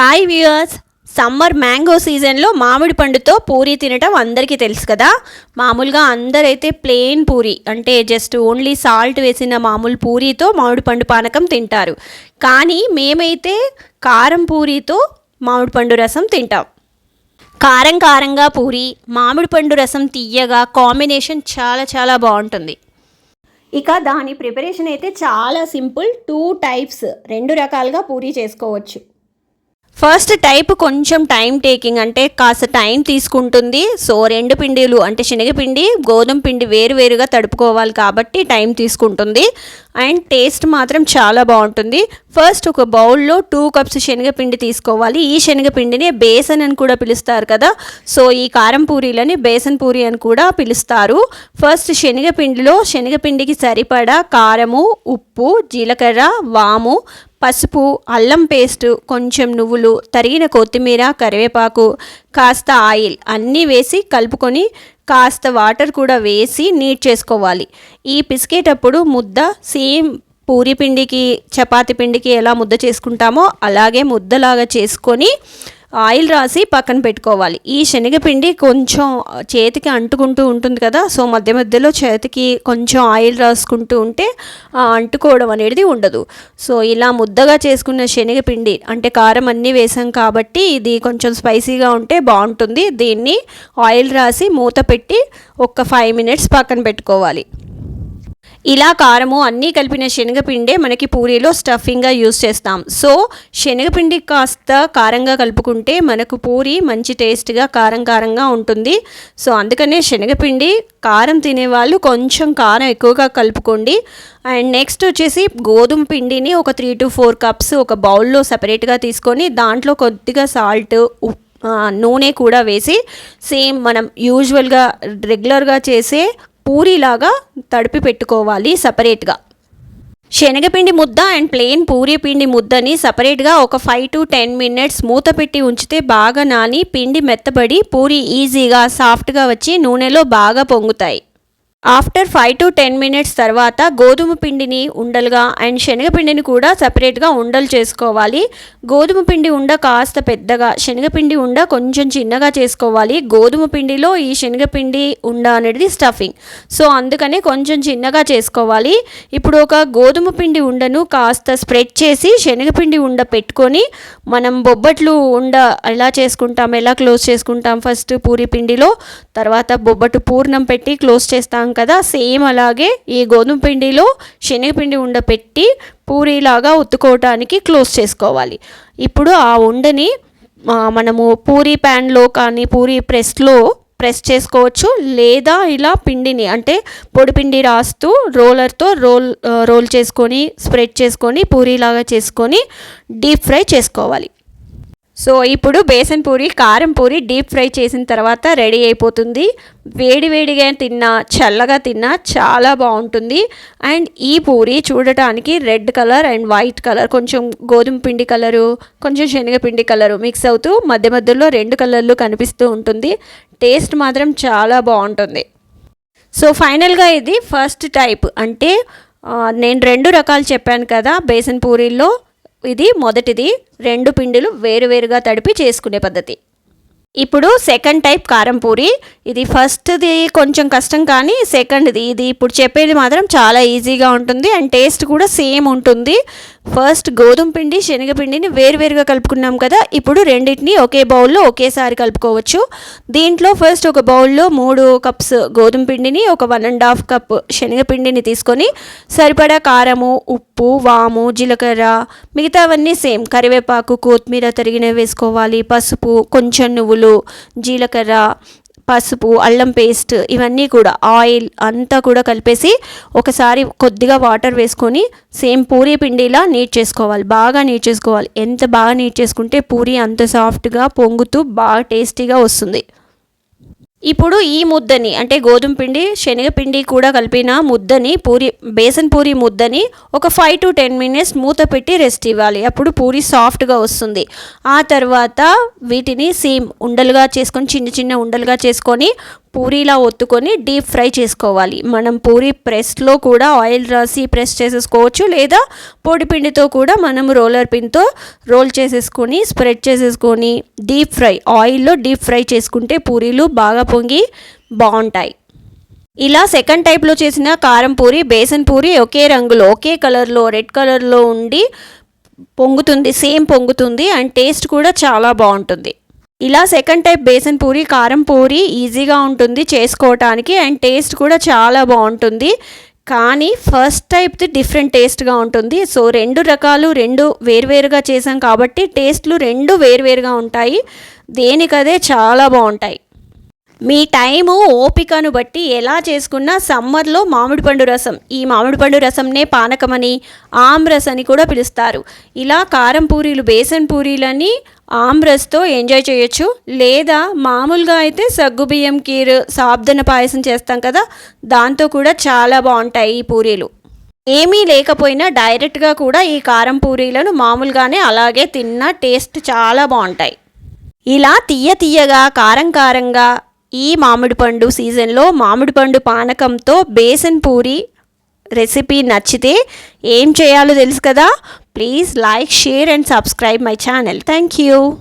Hi viewers summer mango సీజన్లో మామిడి పండుతో పూరి తినటం అందరికీ తెలుసు కదా. మామూలుగా అందరైతే ప్లెయిన్ పూరి అంటే జస్ట్ ఓన్లీ సాల్ట్ వేసిన మామూలు పూరితో మామిడి పండు పానకం తింటారు. కానీ మేమైతే కారం పూరితో మామిడి పండు రసం తింటాం. కారం కారంగా పూరి మామిడి పండు రసం తీయగా కాంబినేషన్ చాలా చాలా బాగుంటుంది. ఇక దాని ప్రిపరేషన్ అయితే చాలా సింపుల్ టూ టైప్స్ రెండు రకాలుగా పూరి చేసుకోవచ్చు. ఫస్ట్ టైప్ కొంచెం టైం టేకింగ్ అంటే కాస్త టైం తీసుకుంటుంది. సో రెండు పిండిలు అంటే శనగపిండి గోధుమ పిండి వేరు వేరుగా తడుపుకోవాలి కాబట్టి టైం తీసుకుంటుంది. అండ్ టేస్ట్ మాత్రం చాలా బాగుంటుంది. ఫస్ట్ ఒక బౌల్లో టూ కప్స్ శనగపిండి తీసుకోవాలి. ఈ శనగపిండిని బేసన్ అని కూడా పిలుస్తారు కదా. సో ఈ కారం పూరీలని బేసన్ పూరి అని కూడా పిలుస్తారు. ఫస్ట్ శనగపిండిలో శనగపిండికి సరిపడా కారము ఉప్పు జీలకర్ర వాము పసుపు అల్లం పేస్ట్ కొంచెం నువ్వులు తరిగిన కొత్తిమీర కరివేపాకు కాస్త ఆయిల్ అన్నీ వేసి కలుపుకొని కాస్త వాటర్ కూడా వేసి నీట్ చేసుకోవాలి. ఈ పిసికేటప్పుడు ముద్ద సేమ్ పూరి పిండికి చపాతి పిండికి ఎలా ముద్ద చేసుకుంటామో అలాగే ముద్దలాగా చేసుకొని ఆయిల్ రాసి పక్కన పెట్టుకోవాలి. ఈ శనగపిండి కొంచెం చేతికి అంటుకుంటూ ఉంటుంది కదా సో మధ్య మధ్యలో చేతికి కొంచెం ఆయిల్ రాసుకుంటూ ఉంటే అంటుకోవడం అనేది ఉండదు. సో ఇలా ముద్దగా చేసుకున్న శనగపిండి అంటే కారం అన్నీ వేసాం కాబట్టి ఇది కొంచెం స్పైసీగా ఉంటే బాగుంటుంది. దీన్ని ఆయిల్ రాసి మూత పెట్టి ఒక ఫైవ్ మినిట్స్ పక్కన పెట్టుకోవాలి. ఇలా కారము అన్నీ కలిపిన శనగపిండే మనకి పూరీలో స్టఫింగ్గా యూస్ చేస్తాం. సో శనగపిండి కాస్త కారంగా కలుపుకుంటే మనకు పూరి మంచి టేస్ట్గా కారం కారంగా ఉంటుంది. సో అందుకనే శనగపిండి కారం తినేవాళ్ళు కొంచెం కారం ఎక్కువగా కలుపుకోండి. అండ్ నెక్స్ట్ వచ్చేసి గోధుమ పిండిని ఒక త్రీ టు ఫోర్ కప్స్ ఒక బౌల్లో సపరేట్గా తీసుకొని దాంట్లో కొద్దిగా సాల్ట్ ఉప్పు నూనె కూడా వేసి సేమ్ మనం యూజువల్గా రెగ్యులర్గా చేసే పూరీలాగా తడిపి పెట్టుకోవాలి సపరేట్గా. శనగపిండి ముద్ద అండ్ ప్లెయిన్ పూరి పిండి ముద్దని సపరేట్గా ఒక ఫైవ్ టు టెన్ మినిట్స్ మూత పెట్టి ఉంచితే బాగా నాని పిండి మెత్తబడి పూరి ఈజీగా సాఫ్ట్గా వచ్చి నూనెలో బాగా పొంగుతాయి. After five to ten minutes తర్వాత గోధుమ పిండిని ఉండలుగా అండ్ శనగపిండిని కూడా సపరేట్గా ఉండలు చేసుకోవాలి. గోధుమ పిండి ఉండ కాస్త పెద్దగా శనగపిండి ఉండ కొంచెం చిన్నగా చేసుకోవాలి. గోధుమ పిండిలో ఈ శనగపిండి ఉండ అనేది స్టఫింగ్ సో అందుకనే కొంచెం చిన్నగా చేసుకోవాలి. ఇప్పుడు ఒక గోధుమ పిండి ఉండను కాస్త స్ప్రెడ్ చేసి శనగపిండి ఉండ పెట్టుకొని మనం బొబ్బట్లు ఉండ ఎలా చేసుకుంటాం ఎలా క్లోజ్ చేసుకుంటాం? ఫస్ట్ పూరి పిండిలో తర్వాత బొబ్బట్టు పూర్ణం పెట్టి క్లోజ్ చేస్తాం కదా సేమ్ అలాగే ఈ గోధుమ పిండిలో శనగపిండి ఉండ పెట్టి పూరీలాగా ఉత్తుకోవటానికి క్లోజ్ చేసుకోవాలి. ఇప్పుడు ఆ ఉండని మనము పూరీ ప్యాన్లో కానీ పూరీ ప్రెస్లో ప్రెస్ చేసుకోవచ్చు. లేదా ఇలా పిండిని అంటే పొడి పిండి రాస్తూ రోలర్తో రోల్ రోల్ చేసుకొని స్ప్రెడ్ చేసుకొని పూరీలాగా చేసుకొని డీప్ ఫ్రై చేసుకోవాలి. సో ఇప్పుడు బేసన్ పూరి కారం పూరి డీప్ ఫ్రై చేసిన తర్వాత రెడీ అయిపోతుంది. వేడి వేడిగా తిన్నా చల్లగా తిన్నా చాలా బాగుంటుంది. అండ్ ఈ పూరి చూడటానికి red colour and white colour కొంచెం గోధుమ పిండి కలరు కొంచెం శనగపిండి కలరు మిక్స్ అవుతూ మధ్య మధ్యలో రెండు కలర్లు కనిపిస్తూ ఉంటుంది. టేస్ట్ మాత్రం చాలా బాగుంటుంది. సో ఫైనల్గా ఇది ఫస్ట్ టైప్. అంటే నేను రెండు రకాలు చెప్పాను కదా బేసన్ పూరీల్లో. ఇది మొదటిది. రెండు పిండిలు వేరువేరుగా తడిపి చేసుకునే పద్ధతి. ఇప్పుడు సెకండ్ టైప్ కారం పూరి. ఇది ఫస్ట్ది కొంచెం కష్టం కానీ సెకండ్ది ఇది ఇప్పుడు చెప్పేది మాత్రం చాలా ఈజీగా ఉంటుంది అండ్ టేస్ట్ కూడా సేమ్ ఉంటుంది. ఫస్ట్ గోధుమ పిండి శనగపిండిని వేరువేరుగా కలుపుకున్నాం కదా. ఇప్పుడు రెండింటిని ఒకే బౌల్లో ఒకేసారి కలుపుకోవచ్చు. దీంట్లో ఫస్ట్ ఒక బౌల్లో మూడు కప్స్ గోధుమ పిండిని ఒక వన్ అండ్ హాఫ్ కప్ శనగపిండిని తీసుకొని సరిపడా కారము ఉప్పు ఉప్పు వాము జీలకర్ర మిగతావన్నీ సేమ్. కరివేపాకు కొత్తిమీర తరిగిన వేసుకోవాలి. పసుపు కొంచెం నువ్వులు జీలకర్ర పసుపు అల్లం పేస్ట్ ఇవన్నీ కూడా ఆయిల్ అంతా కూడా కలిపేసి ఒకసారి కొద్దిగా వాటర్ వేసుకొని సేమ్ పూరీ పిండిలా నీట్ చేసుకోవాలి. బాగా నీట్ చేసుకోవాలి. ఎంత బాగా నీట్ చేసుకుంటే పూరి అంత సాఫ్ట్గా పొంగుతూ బాగా టేస్టీగా వస్తుంది. ఇప్పుడు ఈ ముద్దని అంటే గోధుమ పిండి శనగపిండి కూడా కలిపిన ముద్దని పూరి బేసన్ పూరి ముద్దని ఒక ఫైవ్ టు టెన్ మినిట్స్ మూత పెట్టి రెస్ట్ ఇవ్వాలి. అప్పుడు పూరి సాఫ్ట్గా వస్తుంది. ఆ తర్వాత వీటిని సేమ్ ఉండలుగా చేసుకొని చిన్న చిన్న ఉండలుగా చేసుకొని పూరీలా ఒత్తుకొని డీప్ ఫ్రై చేసుకోవాలి. మనం పూరీ ప్రెస్లో కూడా ఆయిల్ రాసి ప్రెస్ చేసేసుకోవచ్చు లేదా పొడిపిండితో కూడా మనం రోలర్ పిన్తో రోల్ చేసేసుకొని స్ప్రెడ్ చేసేసుకొని డీప్ ఫ్రై ఆయిల్లో డీప్ ఫ్రై చేసుకుంటే పూరీలు బాగా పొంగి బాగుంటాయి. ఇలా సెకండ్ టైప్లో చేసిన కారం పూరి బేసన్ పూరి ఒకే రంగులో ఒకే కలర్లో రెడ్ కలర్లో ఉండి పొంగుతుంది సేమ్ పొంగుతుంది అండ్ టేస్ట్ కూడా చాలా బాగుంటుంది. ఇలా సెకండ్ టైప్ బేసన్ పూరి కారం పూరి ఈజీగా ఉంటుంది చేసుకోవటానికి అండ్ టేస్ట్ కూడా చాలా బాగుంటుంది. కానీ ఫస్ట్ టైప్ది డిఫరెంట్ టేస్ట్గా ఉంటుంది. సో రెండు రకాలు రెండు వేరువేరుగా చేసాం కాబట్టి టేస్ట్లు రెండు వేరువేరుగా ఉంటాయి. దేనికదే చాలా బాగుంటాయి. మీ టైము ఓపికను బట్టి ఎలా చేసుకున్నా సమ్మర్లో మామిడి పండు రసం ఈ మామిడి పండు రసంనే పానకమని ఆమ్రస్ అని కూడా పిలుస్తారు. ఇలా కారం పూరీలు బేసన్ పూరీలని ఆమ్రస్తో ఎంజాయ్ చేయొచ్చు. లేదా మామూలుగా అయితే సగ్గుబియ్యం కీర్ సాబ్దన పాయసం చేస్తాం కదా దాంతో కూడా చాలా బాగుంటాయి ఈ పూరీలు. ఏమీ లేకపోయినా డైరెక్ట్గా కూడా ఈ కారం పూరీలను మామూలుగానే అలాగే తిన్న టేస్ట్ చాలా బాగుంటాయి. ఇలా తీయ తీయగా కారం కారంగా ఈ మామిడి పండు సీజన్లో మామిడి పండు పానకంతో బేసన్ పూరి రెసిపీ నచ్చితే ఏం చేయాలో తెలుసు కదా? Please like share and subscribe my channel. Thank you.